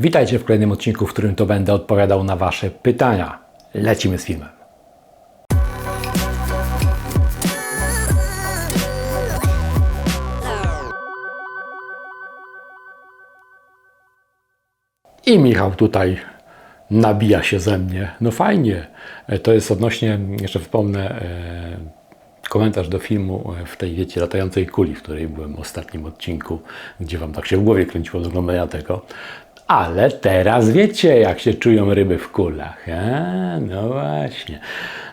Witajcie w kolejnym odcinku, w którym to będę odpowiadał na Wasze pytania. Lecimy z filmem. I Michał tutaj nabija się ze mnie. No fajnie. E, To jest odnośnie, jeszcze wspomnę, e, komentarz do filmu e, w tej, wiecie, latającej kuli, w której byłem w ostatnim odcinku, gdzie Wam tak się w głowie kręciło do oglądania tego. Ale teraz wiecie, jak się czują ryby w kulach. E? No właśnie.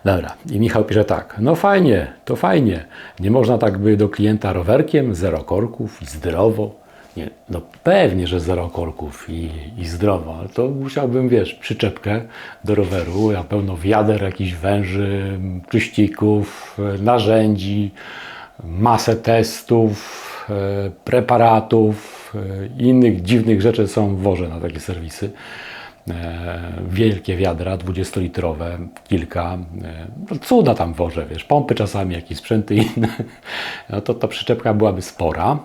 Dobra. I Michał pisze tak. No fajnie, to fajnie. Nie można tak by do klienta rowerkiem, zero korków zdrowo. Nie, no pewnie, że zero korków i, i zdrowo, ale to musiałbym, wiesz, przyczepkę do roweru, ja pełno wiader, jakichś węży, czyścików, narzędzi, masę testów, e, preparatów, i innych dziwnych rzeczy są wożę na takie serwisy. E, wielkie wiadra, 20-litrowe, kilka. E, no cuda tam wożę, wiesz, pompy czasami, jakieś sprzęty inne. No to ta przyczepka byłaby spora.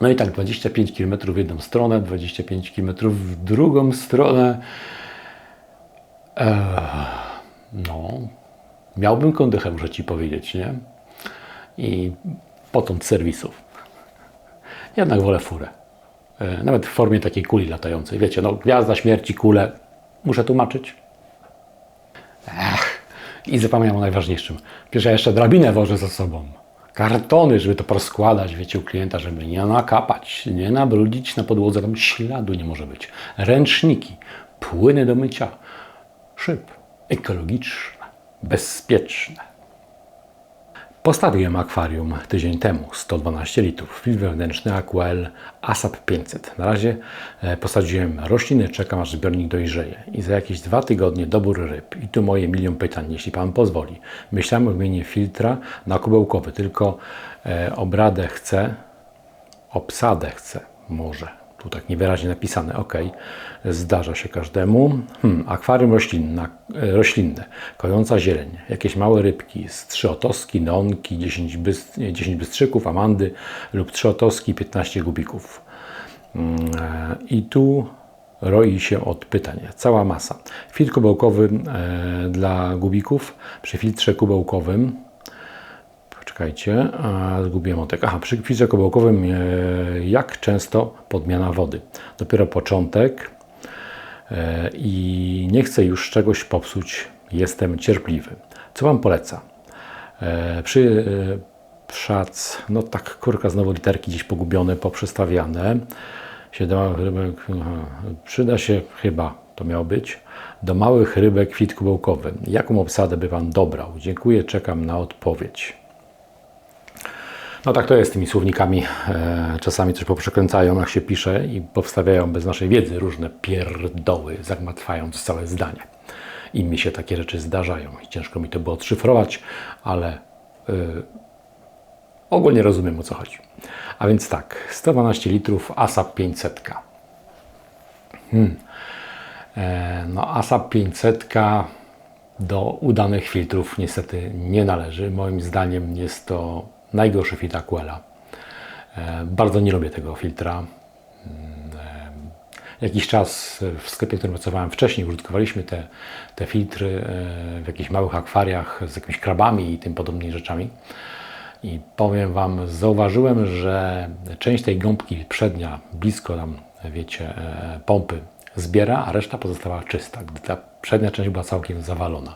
No i tak 25 km w jedną stronę, 25 km w drugą stronę. Eee, no, miałbym kondychę, muszę Ci powiedzieć, nie? I potąd serwisów. Jednak wolę furę. E, nawet w formie takiej kuli latającej. Wiecie, no gwiazda śmierci, kule. Muszę tłumaczyć? Ech, i zapomniałem o najważniejszym. Przecież ja jeszcze drabinę wożę za sobą. Kartony, żeby to poskładać, wiecie, u klienta, żeby nie nakapać, nie nabrudzić na podłodze, tam śladu nie może być. Ręczniki, płyny do mycia, szyb, ekologiczne, bezpieczne. Postawiłem akwarium tydzień temu, 112 litrów, filtr wewnętrzny Aquel ASAP 500. Na razie e, posadziłem rośliny, czekam aż zbiornik dojrzeje i za jakieś dwa tygodnie dobór ryb. I tu moje milion pytań, jeśli Pan pozwoli. Myślałem o wymianie filtra na kubełkowy, tylko e, obradę chcę, obsadę chcę, może. Tu tak niewyraźnie napisane, ok. Zdarza się każdemu. Hmm, akwarium roślinne, e, roślinne, kojąca zieleń, jakieś małe rybki, z trzy otoski, neonki, 10, byst, nie, 10 bystrzyków, amandy lub trzy otoski, 15 gubików. Mm, e, I tu roi się od pytań. Cała masa. Filtr kubełkowy e, dla gubików przy filtrze kubełkowym Czekajcie, a zgubiłem otek. Aha, przy filtrze kubełkowym e, jak często podmiana wody? Dopiero początek e, i nie chcę już czegoś popsuć. Jestem cierpliwy. Co Wam poleca? E, przy przac, no tak, kurka, znowu literki gdzieś pogubione, poprzestawiane. Siedem rybek, przyda się chyba, to miało być, do małych rybek kwit kubełkowy. Jaką obsadę by Pan dobrał? Dziękuję, czekam na odpowiedź. No tak to jest z tymi słownikami. E, czasami coś poprzekręcają, jak się pisze i powstawiają bez naszej wiedzy różne pierdoły, zagmatwając całe zdanie. I mi się takie rzeczy zdarzają. Ciężko mi to było odszyfrować, ale e, ogólnie rozumiem o co chodzi. A więc tak, 112 litrów ASAP 500. Hmm. E, no ASAP 500 do udanych filtrów niestety nie należy. Moim zdaniem jest to najgorszy filtr Aquela. E, Bardzo nie lubię tego filtra. E, Jakiś czas w sklepie, w którym pracowałem wcześniej, użytkowaliśmy te, te filtry e, w jakichś małych akwariach z jakimiś krabami i tym podobnymi rzeczami. I powiem Wam, zauważyłem, że część tej gąbki przednia, blisko tam, wiecie, pompy zbiera, a reszta pozostała czysta, gdy ta przednia część była całkiem zawalona.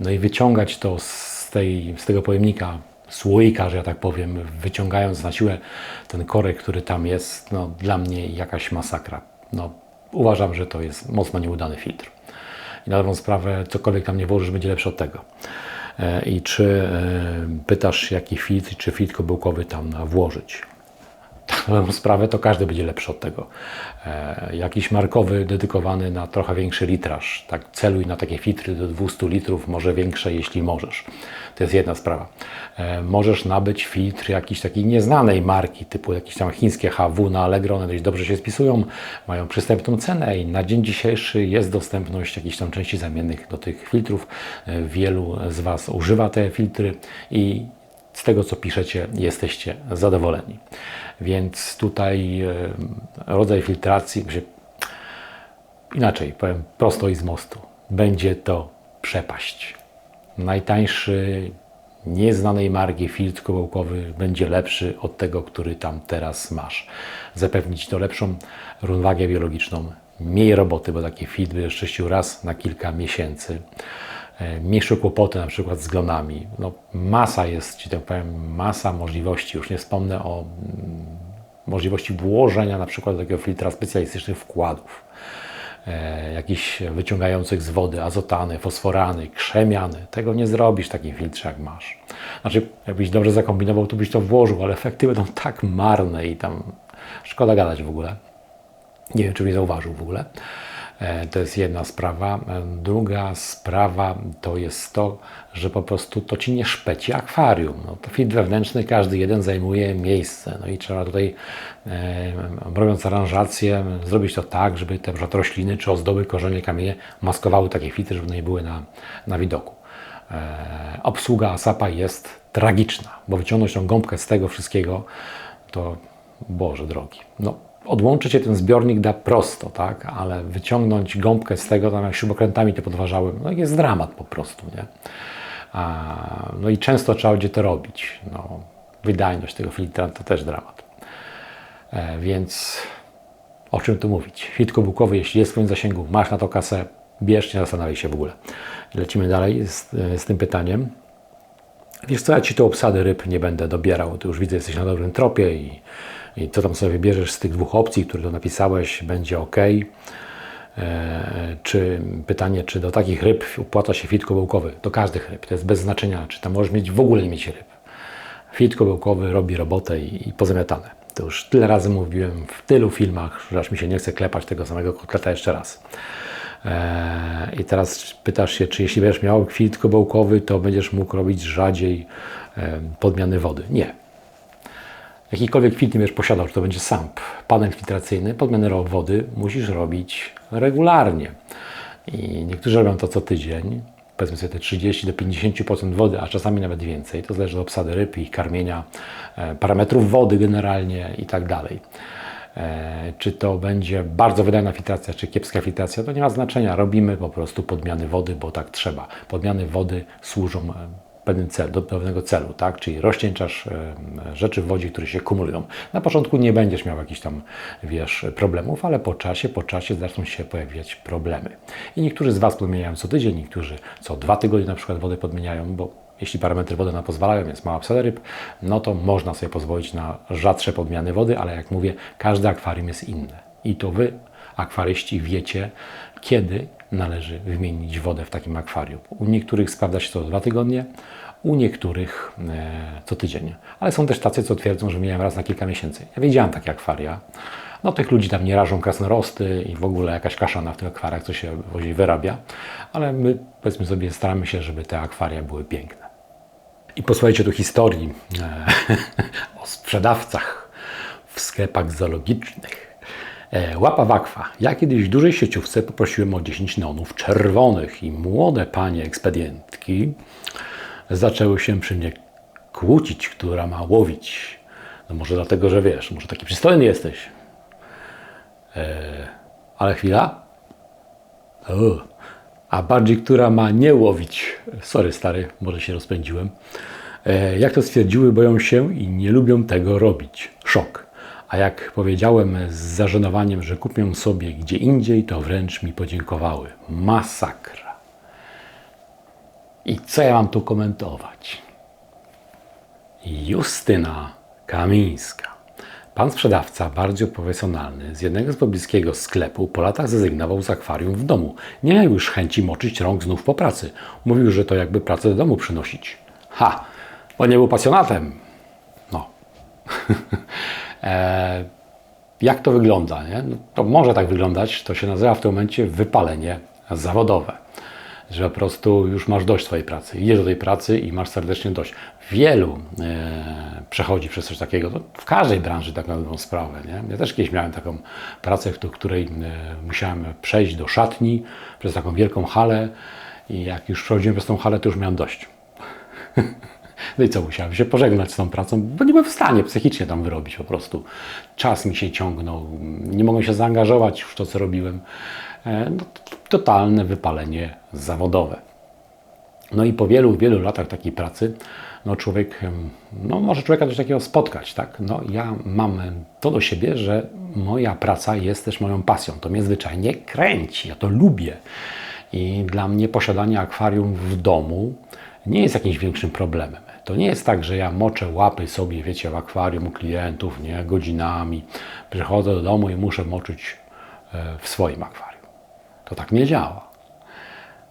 No i wyciągać to z, tej, z tego pojemnika, słoika, że ja tak powiem, wyciągając na siłę ten korek, który tam jest, no dla mnie jakaś masakra. No, uważam, że to jest mocno nieudany filtr. I na dobrą sprawę, cokolwiek tam nie włożysz, będzie lepsze od tego. E, I czy e, pytasz, jaki filtr, czy filtr kubełkowy tam włożyć? Dobrą sprawę, to każdy będzie lepszy od tego. E, jakiś markowy, dedykowany na trochę większy litraż. Tak celuj na takie filtry do 200 litrów, może większe, jeśli możesz. To jest jedna sprawa. E, możesz nabyć filtr jakiejś takiej nieznanej marki, typu jakieś tam chińskie HW na Allegro, one dość dobrze się spisują, mają przystępną cenę i na dzień dzisiejszy jest dostępność jakichś tam części zamiennych do tych filtrów. E, Wielu z Was używa te filtry i z tego, co piszecie, jesteście zadowoleni. Więc tutaj e, rodzaj filtracji, inaczej, powiem prosto i z mostu. Będzie to przepaść. Najtańszy, nieznanej marki filtr kołkowy będzie lepszy od tego, który tam teraz masz. Zapewnić to lepszą równowagę biologiczną, mniej roboty, bo taki filtr będziesz raz na kilka miesięcy. E, Mniejsze kłopoty na przykład z glonami. No, masa jest, ci tak powiem, masa możliwości. Już nie wspomnę o mm, możliwości włożenia na przykład do takiego filtra specjalistycznych wkładów e, jakichś wyciągających z wody azotany, fosforany, krzemiany. Tego nie zrobisz w takim filtrze, jak masz. Znaczy, jakbyś dobrze zakombinował, to byś to włożył, ale efekty będą tak marne i tam szkoda gadać w ogóle. Nie wiem, czy mnie zauważył w ogóle. E, To jest jedna sprawa. E, Druga sprawa to jest to, że po prostu to ci nie szpeci akwarium. No, to filtr wewnętrzny, każdy jeden zajmuje miejsce. No i trzeba tutaj, e, robiąc aranżację, zrobić to tak, żeby te przykład rośliny czy ozdoby, korzenie, kamienie maskowały takie filtry, żeby nie były na, na widoku. E, obsługa ASAP-a jest tragiczna, bo wyciągnąć tą gąbkę z tego wszystkiego, to Boże drogi. No, odłączyć się ten zbiornik da prosto, tak? ale wyciągnąć gąbkę z tego, tam jak śrubokrętami to podważałem, no jest dramat po prostu. Nie? A, no i często trzeba będzie to robić. No, wydajność tego filtra to też dramat. E, więc o czym tu mówić? Filtr kobukowy, jeśli jest w Twoim zasięgu, masz na to kasę, bierz, nie zastanawiaj się w ogóle. Lecimy dalej z, z tym pytaniem. Wiesz co, ja Ci tu obsady ryb nie będę dobierał. Tu już widzę, jesteś na dobrym tropie i, i co tam sobie wybierzesz z tych dwóch opcji, które tu napisałeś, będzie ok. E, czy pytanie, czy do takich ryb opłaca się fit kobełkowy? Do każdych ryb. To jest bez znaczenia, czy tam możesz mieć w ogóle nie mieć ryb. Fit kobełkowy robi robotę i, i pozamiatane. To już tyle razy mówiłem w tylu filmach, że aż mi się nie chce klepać tego samego kotleta jeszcze raz. E, I teraz pytasz się, czy jeśli będziesz miał filtr kobełkowy, to będziesz mógł robić rzadziej e, podmiany wody. Nie. Jakikolwiek filtr będziesz posiadał, czy to będzie SAMP, panel filtracyjny, podmianę wody musisz robić regularnie. I niektórzy robią to co tydzień, powiedzmy sobie te 30 do 50% wody, a czasami nawet więcej. To zależy od obsady ryb, ich karmienia, e, parametrów wody generalnie i tak dalej. E, Czy to będzie bardzo wydajna filtracja, czy kiepska filtracja, to nie ma znaczenia. Robimy po prostu podmiany wody, bo tak trzeba. Podmiany wody służą e, pewnym cel, do pewnego celu, tak? Czyli rozcieńczasz rzeczy w wodzie, które się kumulują. Na początku nie będziesz miał jakichś tam, wiesz, problemów, ale po czasie, po czasie zaczną się pojawiać problemy. I niektórzy z Was podmieniają co tydzień, niektórzy co dwa tygodnie na przykład wodę podmieniają, bo jeśli parametry wody na pozwalają, jest mała obsada ryb, no to można sobie pozwolić na rzadsze podmiany wody, ale jak mówię, każde akwarium jest inne. I to Wy, akwaryści, wiecie, kiedy należy wymienić wodę w takim akwarium. U niektórych sprawdza się to dwa tygodnie, u niektórych e, co tydzień. Ale są też tacy, co twierdzą, że miałem raz na kilka miesięcy. Ja wiedziałem takie akwaria. No tych ludzi tam nie rażą krasnorosty i w ogóle jakaś kaszana w tych akwariach, co się wozi wyrabia. Ale my, powiedzmy sobie, staramy się, żeby te akwaria były piękne. I posłuchajcie tu historii e, o sprzedawcach w sklepach zoologicznych. E, łapa wakwa. Ja kiedyś w dużej sieciówce poprosiłem o 10 neonów czerwonych i młode panie ekspedientki zaczęły się przy mnie kłócić, która ma łowić. No może dlatego, że wiesz, może taki przystojny jesteś. E, ale chwila. A bardziej, która ma nie łowić. Sorry, stary, może się rozpędziłem. E, jak to stwierdziły, boją się i nie lubią tego robić. Szok. A jak powiedziałem z zażenowaniem, że kupię sobie gdzie indziej, to wręcz mi podziękowały. Masakra. I co ja mam tu komentować? Justyna Kamińska. Pan sprzedawca, bardzo profesjonalny, z jednego z pobliskiego sklepu po latach zrezygnował z akwarium w domu. Nie miał już chęci moczyć rąk znów po pracy. Mówił, że to jakby pracę do domu przynosić. Ha! Bo nie był pasjonatem. No. e, jak to wygląda? Nie? No, to może tak wyglądać. To się nazywa w tym momencie wypalenie zawodowe. Że po prostu już masz dość swojej pracy. Idziesz do tej pracy i masz serdecznie dość. Wielu e, przechodzi przez coś takiego. To w każdej branży tak na dobrą sprawę. Nie? Ja też kiedyś miałem taką pracę, w której e, musiałem przejść do szatni przez taką wielką halę i jak już przechodziłem przez tą halę, to już miałem dość. No i co, musiałem się pożegnać z tą pracą, bo nie byłem w stanie psychicznie tam wyrobić po prostu. Czas mi się ciągnął, nie mogłem się zaangażować w to, co robiłem. E, No, totalne wypalenie zawodowe. No i po wielu, wielu latach takiej pracy, no człowiek, no może człowieka coś takiego spotkać, tak? No ja mam to do siebie, że moja praca jest też moją pasją. To mnie zwyczajnie kręci, ja to lubię. I dla mnie posiadanie akwarium w domu nie jest jakimś większym problemem. To nie jest tak, że ja moczę łapy sobie, wiecie, w akwarium u klientów, nie, godzinami. Przychodzę do domu i muszę moczyć e, w swoim akwarium. To tak nie działa.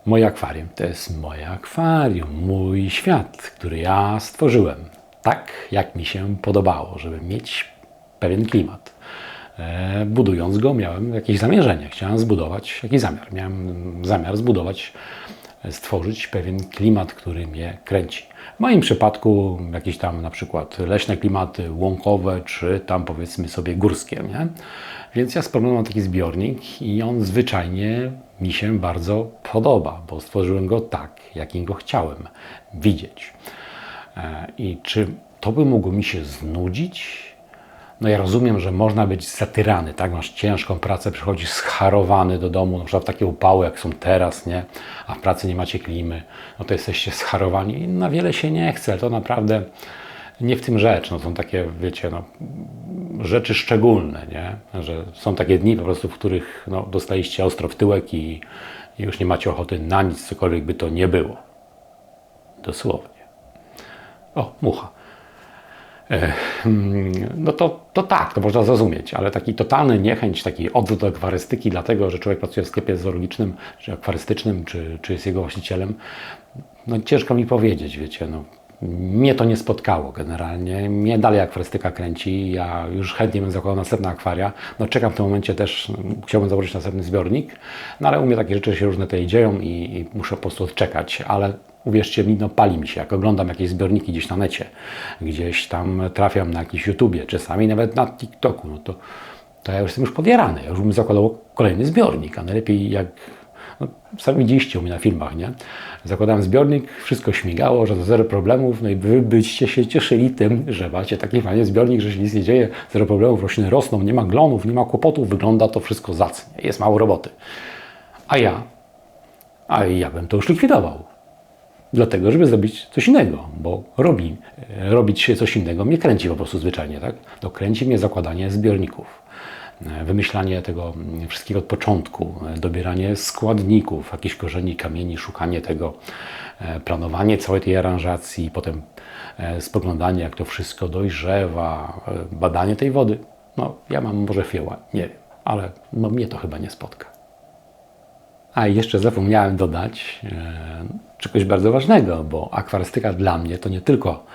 Moje akwarium to jest moje akwarium, mój świat, który ja stworzyłem tak, jak mi się podobało, żeby mieć pewien klimat. E, budując go, miałem jakieś zamierzenie. Chciałem zbudować jakiś zamiar. Miałem zamiar zbudować, stworzyć pewien klimat, który mnie kręci. W moim przypadku jakieś tam na przykład leśne klimaty, łąkowe, czy tam powiedzmy sobie górskie. Nie? Więc ja sprowadzam taki zbiornik i on zwyczajnie mi się bardzo podoba, bo stworzyłem go tak, jakim go chciałem widzieć. E, I czy to by mogło mi się znudzić? No ja rozumiem, że można być zatyrany, tak? Masz ciężką pracę, przychodzisz scharowany do domu, na przykład w takie upały, jak są teraz, nie? A w pracy nie macie klimy, no to jesteście scharowani i na wiele się nie chce. To naprawdę nie w tym rzecz. No są takie, wiecie, no, rzeczy szczególne, nie? Że są takie dni po prostu, w których no, dostaliście ostro w tyłek i, i już nie macie ochoty na nic, cokolwiek by to nie było. Dosłownie. O, mucha. Mm, No to, to tak, to można zrozumieć, ale taki totalny niechęć, taki odwrót do akwarystyki, dlatego że człowiek pracuje w sklepie zoologicznym, czy akwarystycznym, czy, czy jest jego właścicielem, no ciężko mi powiedzieć, wiecie, no. Mnie to nie spotkało generalnie. Mnie dalej akwarystyka kręci. Ja już chętnie bym zakładał następne akwaria. No czekam w tym momencie też, chciałbym założyć następny zbiornik, no ale u mnie takie rzeczy się różne tutaj dzieją i, i muszę po prostu odczekać. Ale uwierzcie mi, no pali mi się, jak oglądam jakieś zbiorniki gdzieś na necie, gdzieś tam trafiam na jakimś YouTubie, czasami nawet na TikToku, no to, to ja już jestem już podjarany. Ja już bym zakładał kolejny zbiornik, a najlepiej jak no, sami widzieliście u mnie na filmach, nie? Zakładałem zbiornik, wszystko śmigało, że to zero problemów, no i wy byście się cieszyli tym, że macie taki fajny zbiornik, że się nic nie dzieje, zero problemów, rośliny rosną, nie ma glonów, nie ma kłopotów, wygląda to wszystko zacnie, jest mało roboty. A ja, a ja bym to już likwidował. Dlatego, żeby zrobić coś innego, bo robi, e, robić coś innego mnie kręci po prostu zwyczajnie, tak? To kręci mnie zakładanie zbiorników e, wymyślanie tego mm, wszystkiego od początku, e, dobieranie składników, jakichś korzeni, kamieni, szukanie tego, planowanie całej tej aranżacji, potem spoglądanie, jak to wszystko dojrzewa, badanie tej wody. No, ja mam może fioła, nie wiem, ale no, mnie to chyba nie spotka. A jeszcze zapomniałem dodać czegoś bardzo ważnego, bo akwarystyka dla mnie to nie tylko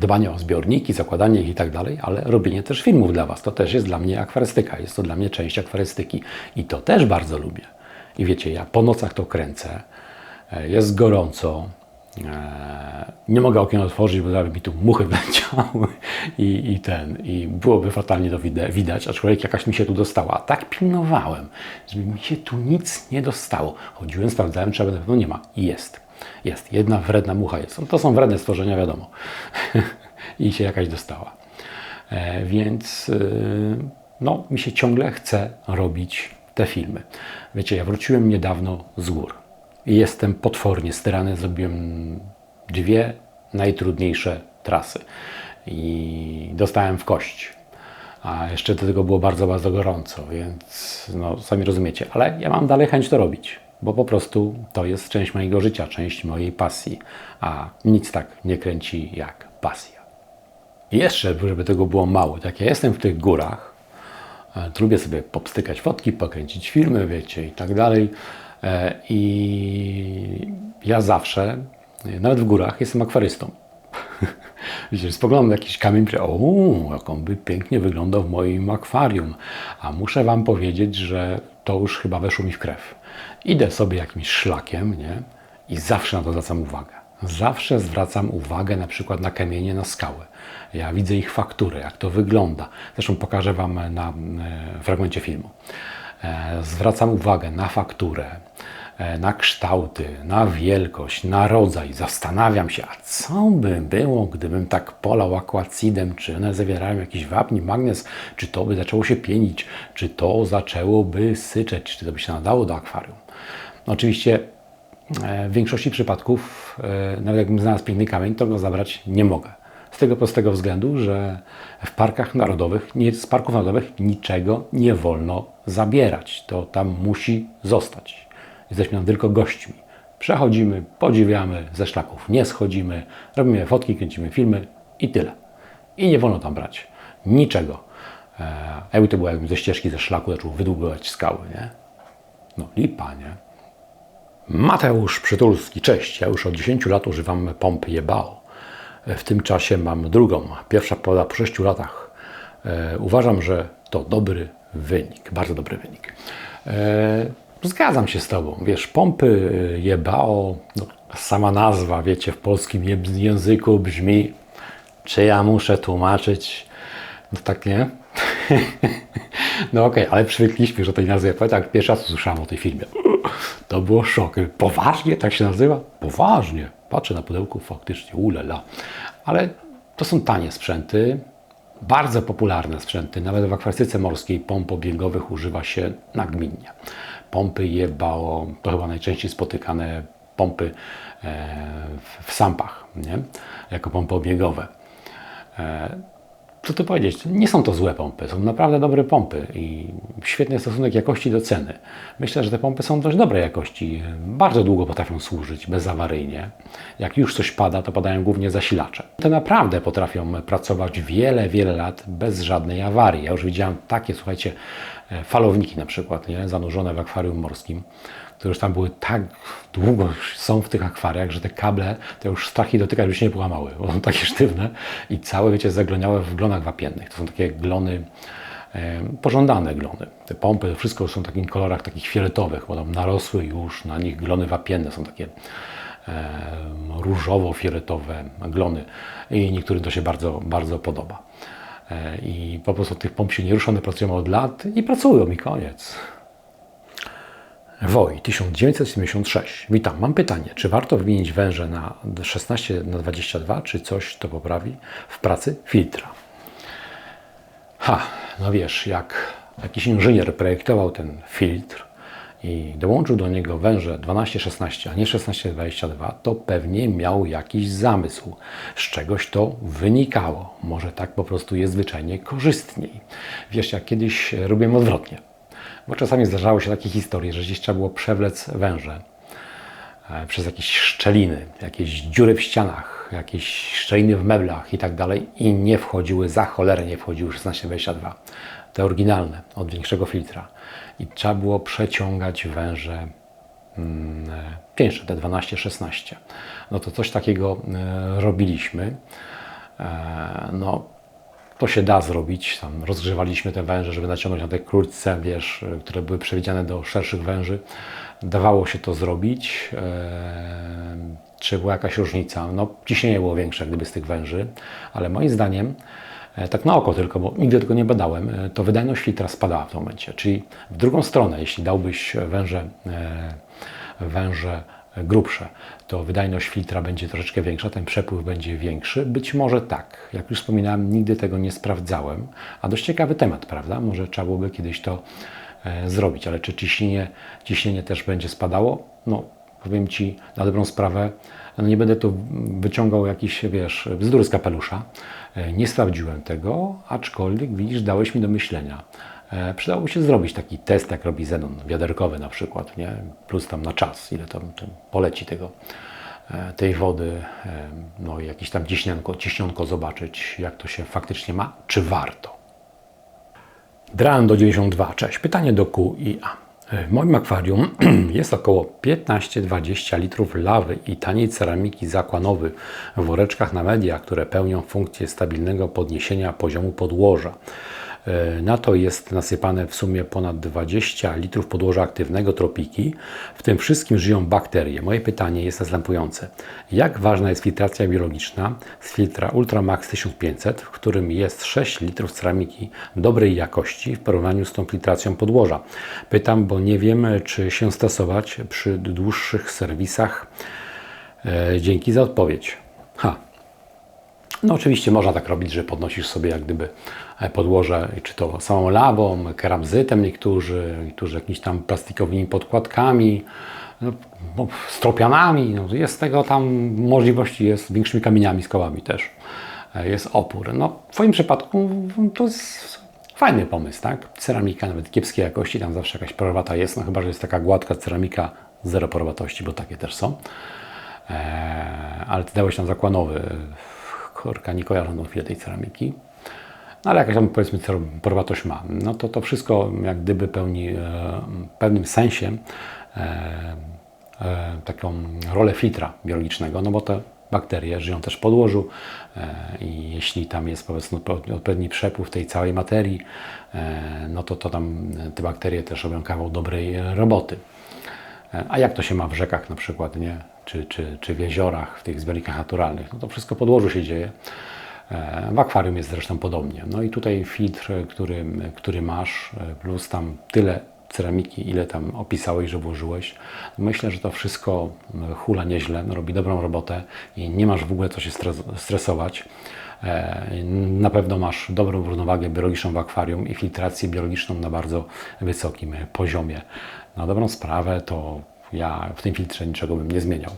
dbanie o zbiorniki, zakładanie ich i tak dalej, ale robienie też filmów dla Was. To też jest dla mnie akwarystyka, jest to dla mnie część akwarystyki i to też bardzo lubię. I wiecie, ja po nocach to kręcę, e, jest gorąco, nie mogę okien otworzyć, bo zaraz mi tu muchy wleciały i, i ten, i byłoby fatalnie to widać, aczkolwiek jakaś mi się tu dostała. A tak pilnowałem, żeby mi się tu nic nie dostało. Chodziłem, sprawdzałem, czy na pewno nie ma. Jest. Jest. Jedna wredna mucha jest. To są wredne stworzenia, wiadomo. I się jakaś dostała. E, więc y, no, mi się ciągle chce robić te filmy. Wiecie, ja wróciłem niedawno z gór jestem potwornie styrany. Zrobiłem dwie najtrudniejsze trasy i dostałem w kość. A jeszcze do tego było bardzo, bardzo gorąco, więc no, sami rozumiecie. Ale ja mam dalej chęć to robić, bo po prostu to jest część mojego życia, część mojej pasji, a nic tak nie kręci jak pasja. I jeszcze, żeby tego było mało, tak ja jestem w tych górach, e, lubię sobie popstykać fotki, pokręcić filmy, wiecie, i tak dalej. E, I ja zawsze, e, nawet w górach, jestem akwarystą. Wiecie, spoglądam na jakiś kamień, o, jak on by pięknie wyglądał w moim akwarium. A muszę Wam powiedzieć, że to już chyba weszło mi w krew. Idę sobie jakimś szlakiem, nie? I zawsze na to zwracam uwagę. Zawsze zwracam uwagę na przykład na kamienie, na skały. Ja widzę ich fakturę, jak to wygląda. Zresztą pokażę Wam na e, fragmencie filmu. E, Zwracam uwagę na fakturę, e, na kształty, na wielkość, na rodzaj. Zastanawiam się, a co by było, gdybym tak polał aquacidem, czy one zawierają jakiś wapń, magnez, czy to by zaczęło się pienić, czy to zaczęłoby syczeć, czy to by się nadało do akwarium. Oczywiście e, w większości przypadków, nawet jakbym znalazł piękny kamień, to go zabrać nie mogę. Z tego prostego względu, że w parkach narodowych, nie, z parków narodowych niczego nie wolno zabierać. To tam musi zostać. Jesteśmy tam tylko gośćmi. Przechodzimy, podziwiamy, ze szlaków nie schodzimy, robimy fotki, kręcimy filmy i tyle. I nie wolno tam brać niczego. E, jakby to było, jakbym ze ścieżki, ze szlaku zaczął wydłubywać skały, nie? No lipa, nie? Mateusz Przytulski, cześć. Ja już od 10 lat używam pompy Jebao. W tym czasie mam drugą. Pierwsza poda po 6 latach. E, uważam, że to dobry wynik, bardzo dobry wynik. E, zgadzam się z Tobą. Wiesz, pompy Jebao, no, sama nazwa, wiecie, w polskim języku brzmi, czy ja muszę tłumaczyć? No tak nie? no okej, okay, ale przywykliśmy, że tej nazwy, ja tak pierwszy raz usłyszałem o tej filmie. To było szok. Poważnie tak się nazywa? Poważnie. Patrzę na pudełku, faktycznie, ulela. Ale to są tanie sprzęty, bardzo popularne sprzęty. Nawet w akwarystyce morskiej pomp obiegowych używa się nagminnie. Pompy jebao, to chyba najczęściej spotykane pompy e, w sampach, nie? jako pompy obiegowe. E, co tu powiedzieć, nie są to złe pompy, są naprawdę dobre pompy i świetny stosunek jakości do ceny. Myślę, że te pompy są dość dobrej jakości, bardzo długo potrafią służyć bezawaryjnie. Jak już coś pada, to padają głównie zasilacze. Te naprawdę potrafią pracować wiele, wiele lat bez żadnej awarii. Ja już widziałem takie, słuchajcie, falowniki na przykład, nie? zanurzone w akwarium morskim które już tam były tak długo są w tych akwariach, że te kable to już strachy dotykać, żeby się nie połamały, bo są takie sztywne i całe, wiecie, zagloniałe w glonach wapiennych. To są takie glony, pożądane glony. Te pompy, wszystko są w takich kolorach takich fioletowych, bo tam narosły już na nich glony wapienne, są takie różowo-fioletowe glony i niektórym to się bardzo, bardzo podoba. E, I po prostu tych pomp się nie ruszą, pracują od lat i pracują i koniec. WOI 1976. Witam, mam pytanie. Czy warto wymienić węże na 16 na 22, czy coś to poprawi w pracy filtra? Ha, no wiesz, jak jakiś inżynier projektował ten filtr i dołączył do niego węże 12-16, a nie 16-22, to pewnie miał jakiś zamysł. Z czegoś to wynikało. Może tak po prostu jest zwyczajnie korzystniej. Wiesz, jak kiedyś robiłem odwrotnie bo czasami zdarzały się takie historie, że gdzieś trzeba było przewlec węże e, przez jakieś szczeliny, jakieś dziury w ścianach, jakieś szczeliny w meblach i tak dalej i nie wchodziły, za cholerę nie wchodziły 1622. Te oryginalne, od większego filtra. I trzeba było przeciągać węże mm, cieńsze, te 12-16. No to coś takiego e, robiliśmy. E, no, to się da zrobić. Tam rozgrzewaliśmy te węże, żeby naciągnąć na te krótce, wiesz, które były przewidziane do szerszych węży. Dawało się to zrobić. Eee, czy była jakaś różnica? No, ciśnienie było większe gdyby z tych węży, ale moim zdaniem, e, tak na oko tylko, bo nigdy tego nie badałem, e, to wydajność filtra spadała w tym momencie. Czyli w drugą stronę, jeśli dałbyś węże, e, węże grubsze, to wydajność filtra będzie troszeczkę większa, ten przepływ będzie większy. Być może tak. Jak już wspominałem, nigdy tego nie sprawdzałem, a dość ciekawy temat, prawda? Może trzeba byłoby kiedyś to e, zrobić, ale czy ciśnienie, ciśnienie też będzie spadało? No, powiem Ci na dobrą sprawę, no nie będę tu wyciągał jakiś, wiesz, bzdury z kapelusza. E, nie sprawdziłem tego, aczkolwiek widzisz, dałeś mi do myślenia. E, przydałoby się zrobić taki test, jak robi Zenon, wiaderkowy na przykład, nie? plus tam na czas, ile tam, tam poleci tego, e, tej wody, e, no jakieś tam ciśnianko, ciśnionko zobaczyć, jak to się faktycznie ma, czy warto. Dran do 92, cześć. Pytanie do Q i A. W moim akwarium jest około 15-20 litrów lawy i taniej ceramiki zakłanowy w woreczkach na media, które pełnią funkcję stabilnego podniesienia poziomu podłoża. E, Na to jest nasypane w sumie ponad 20 litrów podłoża aktywnego tropiki. W tym wszystkim żyją bakterie. Moje pytanie jest następujące. Jak ważna jest filtracja biologiczna z filtra Ultramax 1500, w którym jest 6 litrów ceramiki dobrej jakości w porównaniu z tą filtracją podłoża? Pytam, bo nie wiem, czy się stosować przy dłuższych serwisach. E, Dzięki za odpowiedź. Ha, no oczywiście można tak robić, że podnosisz sobie jak gdyby podłoże, czy to samą lawą, keramzytem niektórzy, niektórzy jakimiś tam plastikowymi podkładkami, no, no, stropianami, no, jest tego tam możliwości, jest większymi kamieniami, skałami też e, jest opór. No w Twoim przypadku to jest fajny pomysł, tak? Ceramika nawet kiepskiej jakości, tam zawsze jakaś porowata jest, no chyba, że jest taka gładka ceramika zero porowatości, bo takie też są. Eee, ale Ty dałeś tam zakłanowy, korka nie kojarzę chwilę tej ceramiki. No ale jakaś tam powiedzmy porwatość ma. No to to wszystko jak gdyby pełni e, w pewnym sensie e, e, taką rolę filtra biologicznego, no bo te bakterie żyją też w podłożu e, i jeśli tam jest powiedzmy odpowiedni przepływ tej całej materii, e, no to, to tam te bakterie też robią kawał dobrej roboty. E, A jak to się ma w rzekach na przykład, nie? Czy, czy, czy w jeziorach, w tych zbiornikach naturalnych? No to wszystko podłożu się dzieje. E, W akwarium jest zresztą podobnie. No i tutaj filtr, który, który masz, e, plus tam tyle ceramiki, ile tam opisałeś, że włożyłeś. Myślę, że to wszystko e, hula nieźle, robi dobrą robotę i nie masz w ogóle co się stres- stresować. Na pewno masz dobrą równowagę biologiczną w akwarium i filtrację biologiczną na bardzo wysokim poziomie. Na dobrą sprawę to ja w tym filtrze niczego bym nie zmieniał.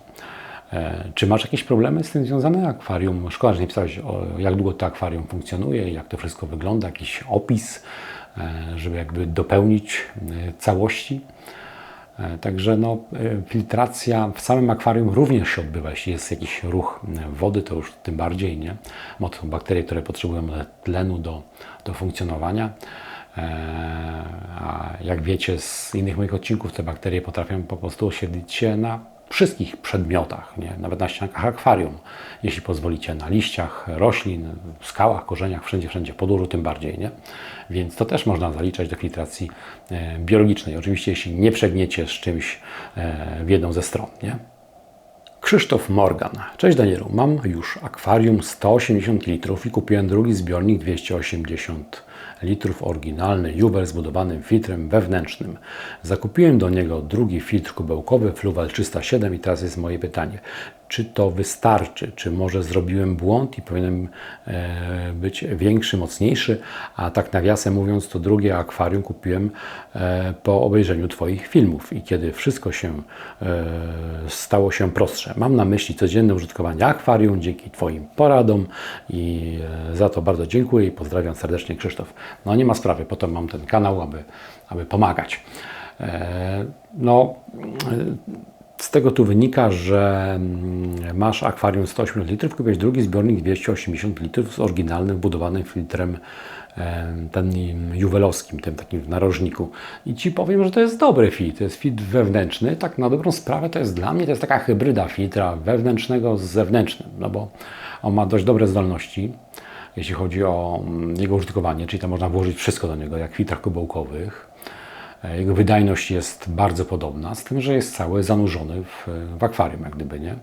E, Czy masz jakieś problemy z tym związane? Akwarium, szkoda, że nie pisałeś, jak długo to akwarium funkcjonuje, jak to wszystko wygląda, jakiś opis, e, żeby jakby dopełnić e, całości. Także no, filtracja w samym akwarium również się odbywa. Jeśli jest jakiś ruch wody, to już tym bardziej, nie? Bo to bakterie, które potrzebują tlenu do, do funkcjonowania. A jak wiecie z innych moich odcinków, te bakterie potrafią po prostu osiedlić się na wszystkich przedmiotach, nie? nawet na ściankach akwarium, jeśli pozwolicie, na liściach roślin, skałach, korzeniach, wszędzie, wszędzie, podłożu tym bardziej. Nie? Więc to też można zaliczać do filtracji e, biologicznej. Oczywiście, jeśli nie przegniecie z czymś e, w jedną ze stron. Nie? Krzysztof Morgan. Cześć Danielu, mam już akwarium 180 litrów i kupiłem drugi zbiornik 280 litrów oryginalny Juwel z budowanym filtrem wewnętrznym. Zakupiłem do niego drugi filtr kubełkowy Fluval 307 i teraz jest moje pytanie. Czy to wystarczy? Czy może zrobiłem błąd i powinienem e, być większy, mocniejszy? A tak nawiasem mówiąc, to drugie akwarium kupiłem e, po obejrzeniu Twoich filmów i kiedy wszystko się e, stało się prostsze. Mam na myśli codzienne użytkowanie akwarium dzięki Twoim poradom i za to bardzo dziękuję i pozdrawiam serdecznie Krzysztof. No nie ma sprawy, potem mam ten kanał, aby, aby pomagać. No, z tego tu wynika, że mm, masz akwarium 180 litrów, kupiłeś drugi zbiornik 280 litrów z oryginalnym, budowanym filtrem ten juwelowskim, tym takim w narożniku. I Ci powiem, że to jest dobry filtr, to jest filtr wewnętrzny. Tak na dobrą sprawę to jest dla mnie, to jest taka hybryda filtra wewnętrznego z zewnętrznym, no bo on ma dość dobre zdolności, jeśli chodzi o mm, jego użytkowanie, czyli tam można włożyć wszystko do niego, jak w filtrach kubełkowych. E, Jego wydajność jest bardzo podobna, z tym, że jest cały zanurzony w, w akwarium, jak gdyby, nie?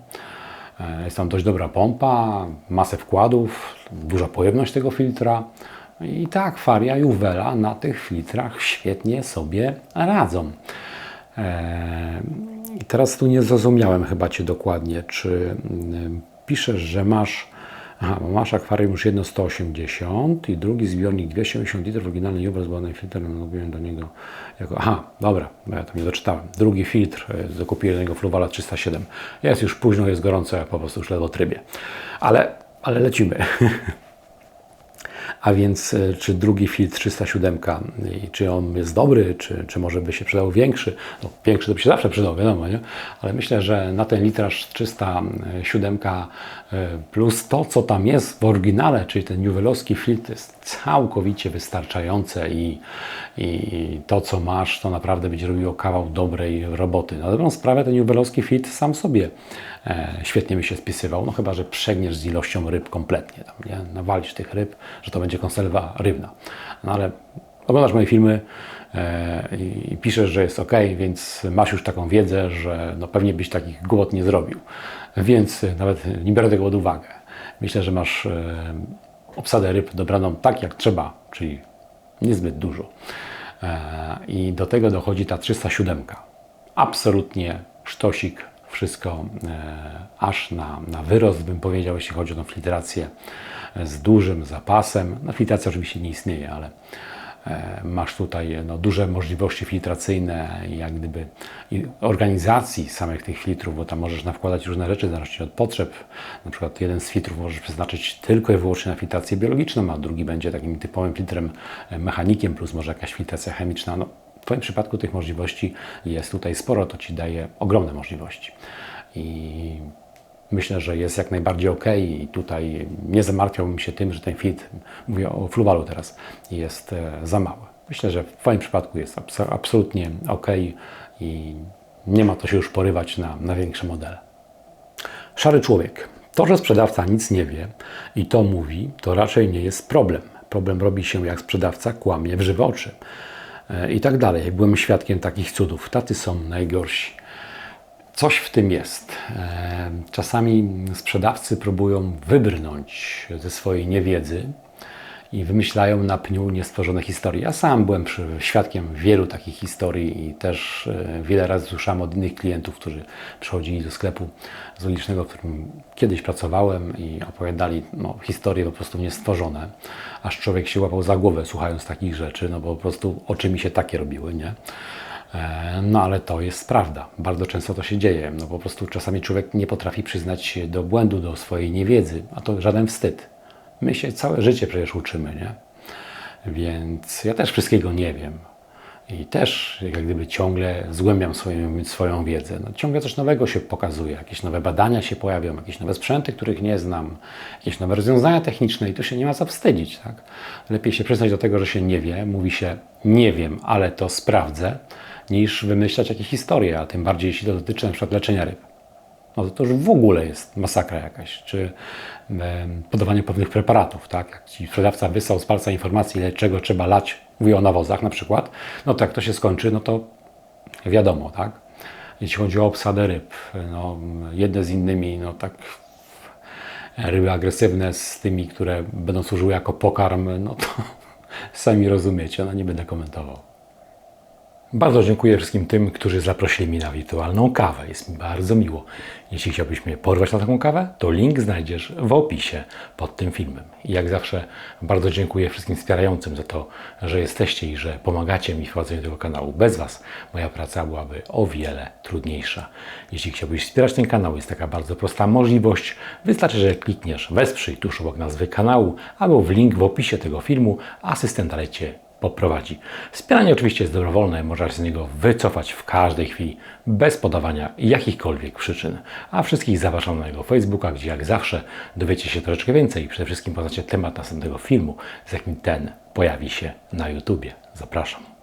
E, Jest tam dość dobra pompa, masę wkładów, duża pojemność tego filtra i ta akwaria Juwela na tych filtrach świetnie sobie radzą. E, I teraz tu nie zrozumiałem chyba Cię dokładnie, czy mm, piszesz, że masz Aha, bo masz akwarium już jedno 180 i drugi zbiornik 280 litrów, oryginalny Juwel z ładnym filtrem, robiłem do niego jako... Aha, dobra, ja to nie doczytałem. Drugi filtr, e, zakupiłem do niego Fluvala 307. Jest już późno, jest gorąco, ja po prostu już ledwo trybie. Ale, ale lecimy. A więc e, czy drugi filtr 307, i czy on jest dobry, czy, czy może by się przydał większy? No, większy to by się zawsze przydał, wiadomo, nie? Ale myślę, że na ten litraż 307 e, plus to, co tam jest w oryginale, czyli ten juwelowski filtr jest całkowicie wystarczające i, i to, co masz, to naprawdę będzie robiło kawał dobrej roboty. Na dobrą sprawę ten juwelowski filtr sam sobie e, świetnie by się spisywał, no chyba, że przegniesz z ilością ryb kompletnie, tam, nie? nawalisz tych ryb, że to będzie konserwa rybna. No ale oglądasz moje filmy e, i piszesz, że jest ok, więc masz już taką wiedzę, że no pewnie byś takich głupot nie zrobił. Więc nawet nie biorę tego pod uwagę. Myślę, że masz e, obsadę ryb dobraną tak jak trzeba, czyli niezbyt dużo. E, I do tego dochodzi ta 307. Absolutnie sztosik, wszystko e, aż na, na wyrost, bym powiedział, jeśli chodzi o tą filtrację z dużym zapasem. No, filtracja oczywiście nie istnieje, ale e, masz tutaj no, duże możliwości filtracyjne, jak gdyby organizacji samych tych filtrów, bo tam możesz nawkładać różne rzeczy w zależności od potrzeb. Na przykład jeden z filtrów możesz przeznaczyć tylko i wyłącznie na filtrację biologiczną, a drugi będzie takim typowym filtrem e, mechanikiem, plus może jakaś filtracja chemiczna. No, w Twoim przypadku tych możliwości jest tutaj sporo, to Ci daje ogromne możliwości. I myślę, że jest jak najbardziej ok i tutaj nie zamartwiałbym się tym, że ten filtr, mówię o fluwalu teraz, jest e, za mały. Myślę, że w Twoim przypadku jest abso- absolutnie ok i nie ma to się już porywać na, na większe modele. Szary człowiek. To, że sprzedawca nic nie wie i to mówi, to raczej nie jest problem. Problem robi się, jak sprzedawca kłamie w żywe oczy i tak dalej. Byłem świadkiem takich cudów. Taty są najgorsi. Coś w tym jest. E, Czasami sprzedawcy próbują wybrnąć ze swojej niewiedzy i wymyślają na pniu niestworzone historie. Ja sam byłem świadkiem wielu takich historii i też e, wiele razy słyszałem od innych klientów, którzy przychodzili do sklepu zoologicznego, w którym kiedyś pracowałem i opowiadali no, historie po prostu niestworzone, aż człowiek się łapał za głowę słuchając takich rzeczy, no bo po prostu oczy mi się takie robiły, nie? E, No ale to jest prawda. Bardzo często to się dzieje. No po prostu czasami człowiek nie potrafi przyznać się do błędu, do swojej niewiedzy, a to żaden wstyd. My się całe życie przecież uczymy, nie? Więc ja też wszystkiego nie wiem. I też jak gdyby ciągle zgłębiam swoją, swoją wiedzę. No, ciągle coś nowego się pokazuje, jakieś nowe badania się pojawią, jakieś nowe sprzęty, których nie znam, jakieś nowe rozwiązania techniczne i tu się nie ma co wstydzić. Tak? Lepiej się przyznać do tego, że się nie wie. Mówi się nie wiem, ale to sprawdzę, niż wymyślać jakieś historie, a tym bardziej jeśli to dotyczy na przykład leczenia ryb no to, to już w ogóle jest masakra jakaś, czy podawanie pewnych preparatów, tak? Jak ci sprzedawca wysłał z palca informacji, ile czego trzeba lać, mówię o nawozach na przykład, no to jak to się skończy, no to wiadomo, tak? Jeśli chodzi o obsadę ryb, no, jedne z innymi, no tak ryby agresywne z tymi, które będą służyły jako pokarm, no to sami rozumiecie, no nie będę komentował. Bardzo dziękuję wszystkim tym, którzy zaprosili mnie na wirtualną kawę. Jest mi bardzo miło. Jeśli chciałbyś mnie porwać na taką kawę, to link znajdziesz w opisie pod tym filmem. I jak zawsze bardzo dziękuję wszystkim wspierającym za to, że jesteście i że pomagacie mi w prowadzeniu tego kanału. Bez Was moja praca byłaby o wiele trudniejsza. Jeśli chciałbyś wspierać ten kanał, jest taka bardzo prosta możliwość. Wystarczy, że klikniesz wesprzyj tuż obok nazwy kanału albo w link w opisie tego filmu. Asystent dalej Cię poprowadzi. Wspieranie oczywiście jest dobrowolne, możesz z niego wycofać w każdej chwili, bez podawania jakichkolwiek przyczyn. A wszystkich zapraszam na jego Facebooka, gdzie jak zawsze dowiecie się troszeczkę więcej i przede wszystkim poznacie temat następnego filmu, z jakim ten pojawi się na YouTubie. Zapraszam.